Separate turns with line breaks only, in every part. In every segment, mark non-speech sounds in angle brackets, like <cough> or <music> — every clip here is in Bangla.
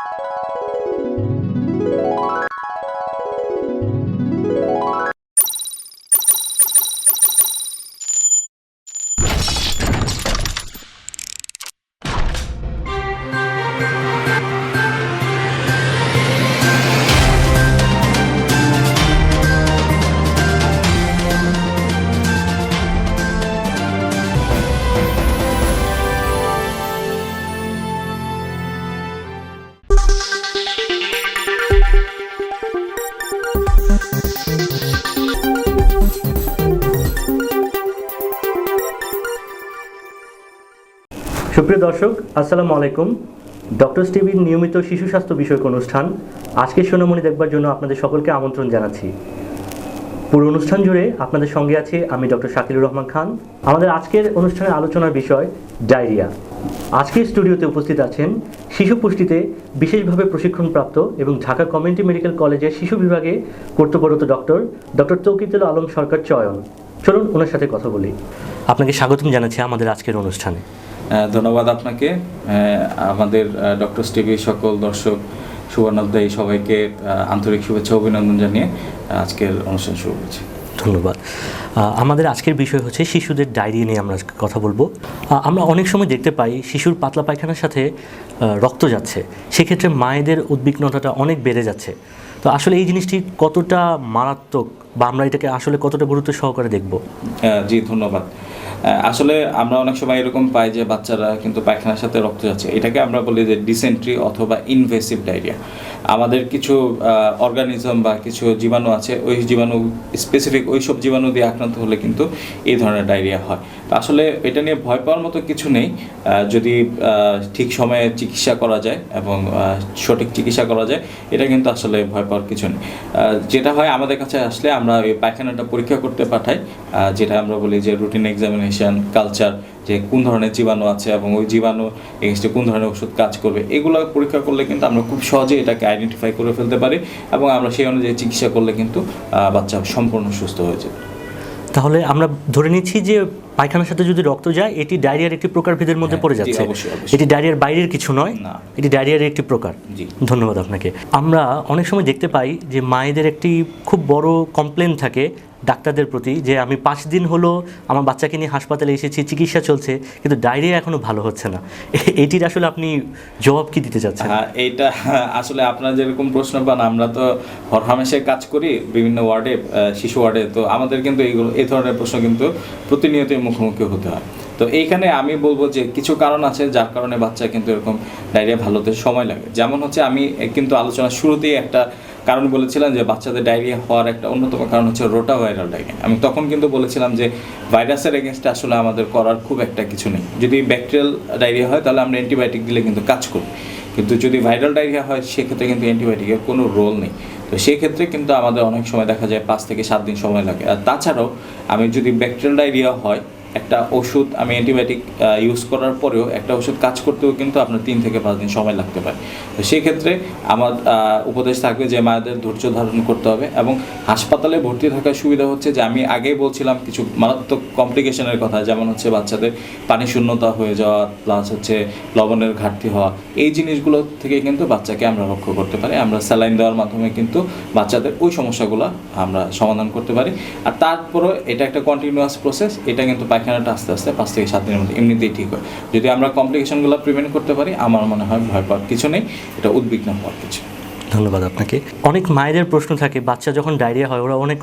you সুপ্রিয় দর্শক, আসসালামু আলাইকুম। ডক্টর টিভির নিয়মিত শিশু স্বাস্থ্য বিষয়ক অনুষ্ঠান, আজকের সোনামণি দেখবার জন্য আপনাদের সকলকে আমন্ত্রণ জানাচ্ছি। পুরো অনুষ্ঠান জুড়ে আপনাদের সঙ্গে আছে আমি ডক্টর শাকিলুর রহমান খান। আমাদের আজকের অনুষ্ঠানের আলোচনার বিষয় ডায়রিয়া। আজকের স্টুডিওতে উপস্থিত আছেন শিশু পুষ্টিতে বিশেষভাবে প্রশিক্ষণপ্রাপ্ত এবং ঢাকা কমিউনিটি মেডিকেল কলেজের শিশু বিভাগে কর্তব্যরত ডক্টর ডক্টর তৌকিতুল আলম সরকার চয়ন। চলুন ওনার সাথে কথা বলি। আপনাকে স্বাগতম জানাচ্ছি আমাদের আজকের অনুষ্ঠানে।
ধন্যবাদ আপনাকে। আমাদের ডক্টর টিভি সকল দর্শক সুবর্ণাধ্যায়ী সবাইকে আন্তরিক শুভেচ্ছা অভিনন্দন জানিয়ে আজকের অনুষ্ঠান শুরু করছি।
ধন্যবাদ। আমাদের আজকের বিষয় হচ্ছে শিশুদের ডায়রিয়া নিয়ে আমরা কথা বলব। আমরা অনেক সময় দেখতে পাই শিশুর পাতলা পায়খানার সাথে রক্ত যাচ্ছে। সেক্ষেত্রে মায়েদের উদ্বিগ্নতাটা অনেক বেড়ে যাচ্ছে। তো আসলে এই জিনিসটি কতটা মারাত্মক বা আমরা এটাকে আসলে কতটা গুরুত্ব সহকারে দেখব?
জি ধন্যবাদ। আসলে আমরা অনেক সময় এরকম পাই যে বাচ্চারা কিন্তু পায়খানার সাথে রক্ত যাচ্ছে। এটাকে আমরা বলি যে ডিসেন্ট্রি অথবা ইনভেসিভ ডায়রিয়া আমাদের কিছু অর্গানিজম বা কিছু জীবাণু আছে, ওই জীবাণু স্পেসিফিক ওই সব জীবাণু দিয়ে আক্রান্ত হলে কিন্তু এই ধরনের ডায়রিয়া হয়। তো আসলে এটা নিয়ে ভয় পাওয়ার মতো কিছু নেই। যদি ঠিক সময়ে চিকিৎসা করা যায় এবং সঠিক চিকিৎসা করা যায়, এটা কিন্তু আসলে ভয় পাওয়ার কিছু নেই। যেটা হয় আমাদের কাছে আসলে আমরা ওই পায়খানাটা পরীক্ষা করতে পাঠাই যেটা আমরা বলি যে রুটিন এক্সামিনেশন কালচার যে কোন ধরনের জীবাণু আছে এবং ওই জীবাণু এগেনস্টে কোন ধরনের ওষুধ কাজ করবে, এগুলো পরীক্ষা করলে কিন্তু আমরা খুব সহজে এটাকে আইডেন্টিফাই করে ফেলতে পারি এবং আমরা সেই অনুযায়ী চিকিৎসা করলে কিন্তু বাচ্চা সম্পূর্ণ সুস্থ হয়ে
তাহলে আমরা ধরে নিচ্ছি যে পায়খানার সাথে যদি রক্ত যায় এটি ডায়রিয়ার একটি প্রকারভেদের মধ্যে
হ্যাঁ,
পড়ে যাচ্ছে। এটি ডায়রিয়ার বাইরের কিছু নয়। এটি ডায়রিয়ার একটি প্রকার।
জি।
ধন্যবাদ আপনাকে। আমরা অনেক সময় দেখতে পাই যে মায়েদের একটি খুব বড় কমপ্লেন থাকে ডাক্তারদের প্রতি যে আমি পাঁচ দিন হলো আমার বাচ্চাকে নিয়ে হাসপাতালে এসেছি চিকিৎসা চলছে কিন্তু ডায়রিয়া এখনও ভালো হচ্ছে না। <laughs> এটির আসলে আপনি জবাব কি দিতে চাচ্ছেন?
হ্যাঁ এইটা আসলে আপনার যেরকম প্রশ্ন পান আমরা তো হরহামেশায় কাজ করি বিভিন্ন ওয়ার্ডে শিশু ওয়ার্ডে তো আমাদের কিন্তু এইগুলো এই ধরনের প্রশ্ন কিন্তু প্রতিনিয়তই মুখোমুখি হতে হয়। তো এইখানে আমি বলব যে কিছু কারণ আছে, যার কারণে বাচ্চা কিন্তু এরকম ডায়রিয়া ভালো হতে সময় লাগে। যেমন হচ্ছে আমি কিন্তু আলোচনার শুরুতেই একটা কারণ বলেছিলাম যে বাচ্চাদের ডায়রিয়া হওয়ার একটা অন্যতম কারণ হচ্ছে রোটা ভাইরাল ডায়রিয়া। আমি তখন কিন্তু বলেছিলাম যে ভাইরাসের এগেনস্টে আসলে আমাদের করার খুব একটা কিছু নেই। যদি ব্যাকটেরিয়াল ডায়রিয়া হয় তাহলে আমরা অ্যান্টিবায়োটিক দিলে কিন্তু কাজ করি। কিন্তু যদি ভাইরাল ডায়রিয়া হয়, সেক্ষেত্রে কিন্তু অ্যান্টিবায়োটিকের কোনো রোল নেই। তো সেক্ষেত্রে কিন্তু আমাদের অনেক সময় দেখা যায় পাঁচ থেকে সাত দিন সময় লাগে। আর তাছাড়াও, আমি যদি ব্যাকটেরিয়াল ডায়রিয়া হয় একটা ওষুধ, আমি অ্যান্টিবায়োটিক ইউজ করার পরেও একটা ওষুধ কাজ করতেও কিন্তু আপনার তিন থেকে পাঁচ দিন সময় লাগতে পারে। তো সেই ক্ষেত্রে আমার উপদেশ থাকবে যে মায়েদের ধৈর্য ধারণ করতে হবে এবং হাসপাতালে ভর্তি থাকার সুবিধা হচ্ছে যে আমি আগেই বলছিলাম কিছু মারাত্মক কমপ্লিকেশনের কথা, যেমন হচ্ছে বাচ্চাদের পানি শূন্যতা হয়ে যাওয়া প্লাস হচ্ছে লবণের ঘাটতি হওয়া। এই জিনিসগুলো থেকে কিন্তু বাচ্চাকে আমরা রক্ষা করতে পারি, আমরা স্যালাইন দেওয়ার মাধ্যমে কিন্তু বাচ্চাদের ওই সমস্যাগুলো আমরা সমাধান করতে পারি। আর তারপরও এটা একটা কন্টিনিউয়াস প্রসেস এটা কিন্তু পায়খানাটা আস্তে আস্তে পাঁচ থেকে সাত দিনের মধ্যে এমনিতেই ঠিক হয়। যদি আমরা কমপ্লিকেশনগুলো প্রিভেন্ট করতে পারি, আমার মনে হয় ভয় পাওয়ার কিছু নেই, এটা উদ্বিগ্ন হওয়ার কিছু
ধন্যবাদ আপনাকে। অনেক মায়েদের প্রশ্ন থাকে, বাচ্চা যখন ডায়রিয়া হয়, ওরা অনেক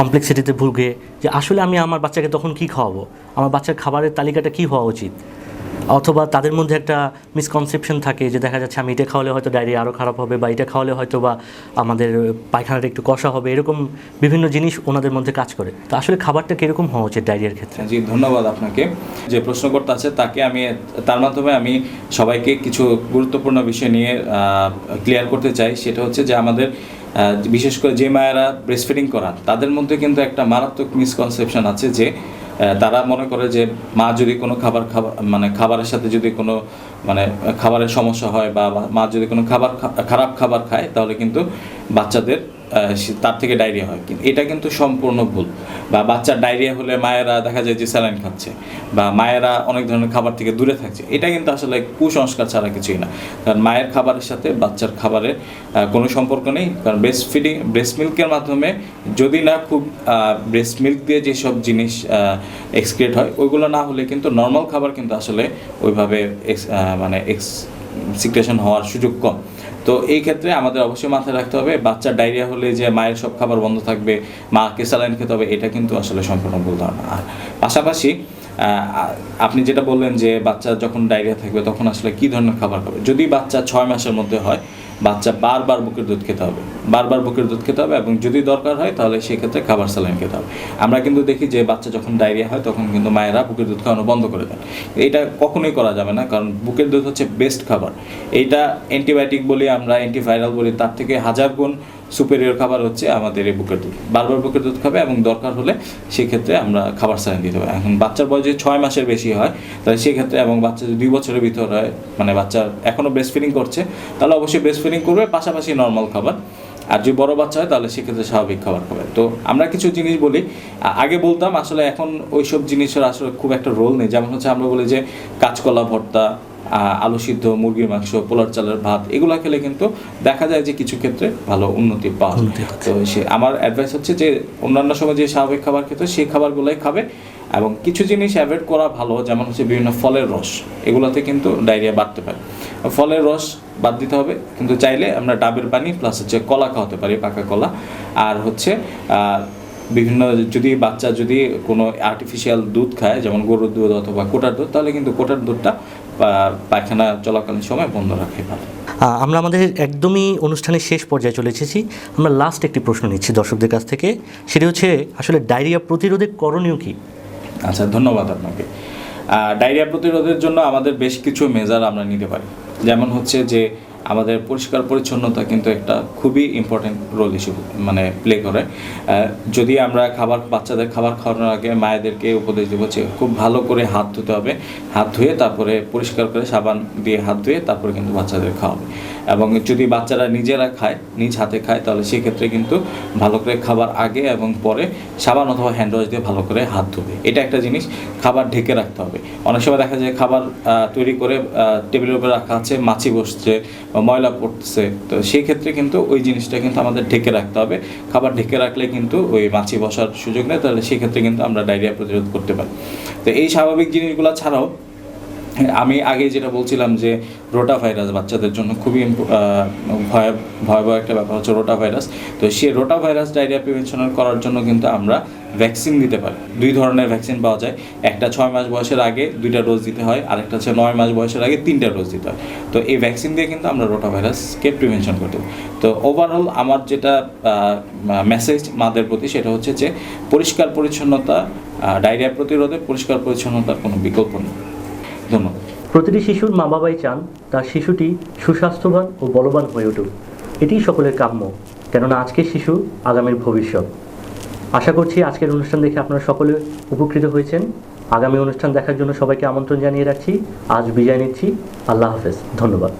কমপ্লেক্সিটিতে ভুগে যে, আসলে আমি আমার বাচ্চাকে তখন কি খাওয়াবো? আমার বাচ্চার খাবারের তালিকাটা কি হওয়া উচিত? অথবা তাদের মধ্যে একটা মিসকনসেপশন থাকে যে দেখা যাচ্ছে আমি এটা খাওয়ালে হয়তো ডায়রিয়া আরও খারাপ হবে বা এটা খাওয়ালে হয়তো বা আমাদের পায়খানাটা একটু কষা হবে, এরকম বিভিন্ন জিনিস ওনাদের মধ্যে কাজ করে। তো আসলে খাবারটা কীরকম হওয়া উচিত ডায়রিয়ার ক্ষেত্রে?
জি, ধন্যবাদ আপনাকে। যে প্রশ্নকর্তা আছে, তাকে আমি, তার মাধ্যমে আমি সবাইকে কিছু গুরুত্বপূর্ণ বিষয় নিয়ে ক্লিয়ার করতে চাই। সেটা হচ্ছে যে আমাদের বিশেষ করে যে মায়েরা ব্রেস্ট ফিডিং করান, তাদের মধ্যে কিন্তু একটা মারাত্মক মিসকনসেপশন আছে যে তারা মনে করে যে মা যদি কোনো খাবার খাবার মানে খাবারের সাথে যদি কোনো মানে খাবারের সমস্যা হয় বা মা যদি কোনো খাবার খারাপ খাবার খায়, তাহলে কিন্তু বাচ্চাদের তার থেকে ডায়রিয়া হয়। কিন্তু এটা কিন্তু সম্পূর্ণ ভুল। বা বাচ্চার ডায়রিয়া হলে মায়েরা দেখা যায় যে স্যালাইন খাচ্ছে বা মায়েরা অনেক ধরনের খাবার থেকে দূরে থাকছে। এটা কিন্তু আসলে কুসংস্কার ছাড়া কিছুই না। কারণ মায়ের খাবারের সাথে বাচ্চার খাবারের কোনো সম্পর্ক নেই। কারণ ব্রেস্ট ফিডিং ব্রেস্ট মিল্কের মাধ্যমে যদি না খুব ব্রেস্ট মিল্ক দিয়ে যেসব জিনিস এক্সক্রিয়েট হয়, ওইগুলো না হলে কিন্তু নর্মাল খাবার কিন্তু আসলে ওইভাবে মানে এক্স সিক্রেশন হওয়ার সুযোগ কম। তো এই ক্ষেত্রে আমাদের অবশ্যই মাথায় রাখতে হবে, বাচ্চার ডায়রিয়া হলে যে মায়ের সব খাবার বন্ধ থাকবে, মাকে স্যালাইন খেতে হবে, এটা কিন্তু আসলে সম্পূর্ণ ভুল ধারণা। আর পাশাপাশি আপনি যেটা বললেন যে বাচ্চা যখন ডায়রিয়া থাকবে তখন আসলে কী ধরনের খাবার খাবে? যদি বাচ্চা ছয় মাসের মধ্যে হয় বাচ্চা বারবার বুকের দুধ খেতে হবে, বারবার বুকের দুধ খেতে হবে এবং যদি দরকার হয় তাহলে সেক্ষেত্রে খাবার স্যালাইন খেতে হবে। আমরা কিন্তু দেখি যে বাচ্চা যখন ডায়রিয়া হয় তখন কিন্তু মায়েরা বুকের দুধ খাওয়ানো বন্ধ করে দেন। এটা কখনোই করা যাবে না, কারণ বুকের দুধ হচ্ছে বেস্ট খাবার। এইটা অ্যান্টিবায়োটিক বলি আমরা অ্যান্টিভাইরাল বলি, তার থেকে হাজার গুণ সুপেরিয়র খাবার হচ্ছে আমাদের এই বুকের দুধ। বারবার বুকের দুধ খাবে এবং দরকার হলে সেক্ষেত্রে আমরা খাবার স্যালাইন দিতে পারি। এখন বাচ্চার বয়স যদি ছয় মাসের বেশি হয়, তাহলে সেক্ষেত্রে এবং বাচ্চা যদি দুই বছরের ভিতর হয় মানে বাচ্চা এখনও ব্রেস্ট ফিডিং করছে, তাহলে অবশ্যই ব্রেস্ট ফিডিং করবে, পাশাপাশি নর্মাল খাবার। আর যদি বড় বাচ্চা হয়, তাহলে সেক্ষেত্রে স্বাভাবিক খাবার খাবে। তো আমরা কিছু জিনিস বলি। আগে বলতাম, আসলে এখন ওইসব জিনিসের আসলে খুব একটা রোল নেই। যেমন হচ্ছে আমরা বলি যে, কাঁচকলা, ভর্তা আলু সিদ্ধ মুরগির মাংস পোলার চালের ভাত এগুলো খেলে কিন্তু দেখা যায় যে কিছু ক্ষেত্রে ভালো উন্নতি পাওয়া তো সে আমার অ্যাডভাইস হচ্ছে যে অন্যান্য সময় যে স্বাভাবিক খাবার খেতে সেই খাবারগুলোই খাবে এবং কিছু জিনিস অ্যাভয়েড করা ভালো যেমন হচ্ছে বিভিন্ন ফলের রস এগুলোতে কিন্তু ডায়রিয়া বাড়তে পারে। ফলের রস বাদ দিতে হবে কিন্তু চাইলে আমরা ডাবের পানি প্লাস হচ্ছে কলা খাওয়াতে পারি পাকা কলা। আর হচ্ছে বিভিন্ন যদি বাচ্চা যদি কোনো আর্টিফিশিয়াল দুধ খায় যেমন গরুর দুধ অথবা কোটার দুধ তাহলে কিন্তু কোটার দুধটা পায়খানা চলাকালীন সময় বন্ধ রাখাই ভালো।
আমরা আমাদের একদমই অনুষ্ঠানের শেষ পর্যায়ে চলে এসেছি। আমরা লাস্ট একটি প্রশ্ন নিচ্ছি দর্শকদের কাছ থেকে। সেটি হচ্ছে আসলে ডায়রিয়া প্রতিরোধে করণীয় কি?
আচ্ছা ধন্যবাদ আপনাকে। ডায়রিয়া প্রতিরোধের জন্য আমাদের বেশ কিছু মেজার আমরা নিতে পারি। যেমন হচ্ছে যে আমাদের পরিষ্কার পরিচ্ছন্নতা কিন্তু একটা খুবই ইম্পর্টেন্ট রোল ইস্যু মানে প্লে করে। যদি আমরা খাবার, বাচ্চাদের খাবার খাওয়ানোর আগে মায়েদেরকে উপদেশ দেবো যে খুব ভালো করে হাত ধুতে হবে। হাত ধুয়ে তারপরে পরিষ্কার করে সাবান দিয়ে হাত ধুয়ে তারপরে কিন্তু বাচ্চাদের খাওয়াবে। এবং যদি বাচ্চারা নিজেরা খায়, নিজ হাতে খায়, তাহলে সেক্ষেত্রে কিন্তু ভালো করে খাবার আগে এবং পরে সাবান অথবা হ্যান্ড ওয়াশ দিয়ে ভালো করে হাত ধুবে। এটা একটা জিনিস, খাবার ঢেকে রাখতে হবে। অনেক সময় দেখা যায় খাবার তৈরি করে টেবিলের উপরে রাখা আছে, মাছি বসছে ময়লা পড়ছে তো সেই ক্ষেত্রে কিন্তু ওই জিনিসটা কিন্তু আমাদের ঢেকে রাখতে হবে। খাবার ঢেকে রাখলে কিন্তু ওই মাছি বসার সুযোগ নেই, তাহলে সেক্ষেত্রে কিন্তু আমরা ডায়রিয়া প্রতিরোধ করতে পারি। তো এই স্বাভাবিক জিনিসগুলো ছাড়াও আমি আগে যেটা বলছিলাম যে রোটা ভাইরাস বাচ্চাদের জন্য খুবই ভয়াবহ একটা ব্যাপার হচ্ছে রোটা ভাইরাস তো সেই রোটা ভাইরাস ডায়রিয়া প্রিভেনশন করার জন্য কিন্তু আমরা ভ্যাকসিন দিতে পারি। দুই ধরনের ভ্যাকসিন পাওয়া যায়। একটা ছয় মাস বয়সের আগে দুইটা ডোজ দিতে হয় আরেকটা হচ্ছে নয় মাস বয়সের আগে তিনটা ডোজ দিতে হয়। তো এই ভ্যাকসিন দিয়ে কিন্তু আমরা রোটা ভাইরাসকে প্রিভেনশন করতে পারি। তো ওভারঅল আমার যেটা মেসেজ মাদের প্রতি সেটা হচ্ছে যে পরিষ্কার পরিচ্ছন্নতা ডায়রিয়া প্রতিরোধে পরিষ্কার পরিচ্ছন্নতার কোনো বিকল্প নেই। ধন্যবাদ।
প্রতিটি শিশুর মা বাবাই চান তার শিশুটি সুস্বাস্থ্যবান ও বলবান হয়ে উঠুক। এটিই সকলের কাম্য। কেননা আজকের শিশু আগামীর ভবিষ্যৎ। আশা করছি আজকের অনুষ্ঠান দেখে আপনারা সকলে উপকৃত হয়েছেন। আগামী অনুষ্ঠান দেখার জন্য সবাইকে আমন্ত্রণ জানিয়ে রাখছি। আজ বিদায় নিচ্ছি। আল্লাহ হাফেজ। ধন্যবাদ।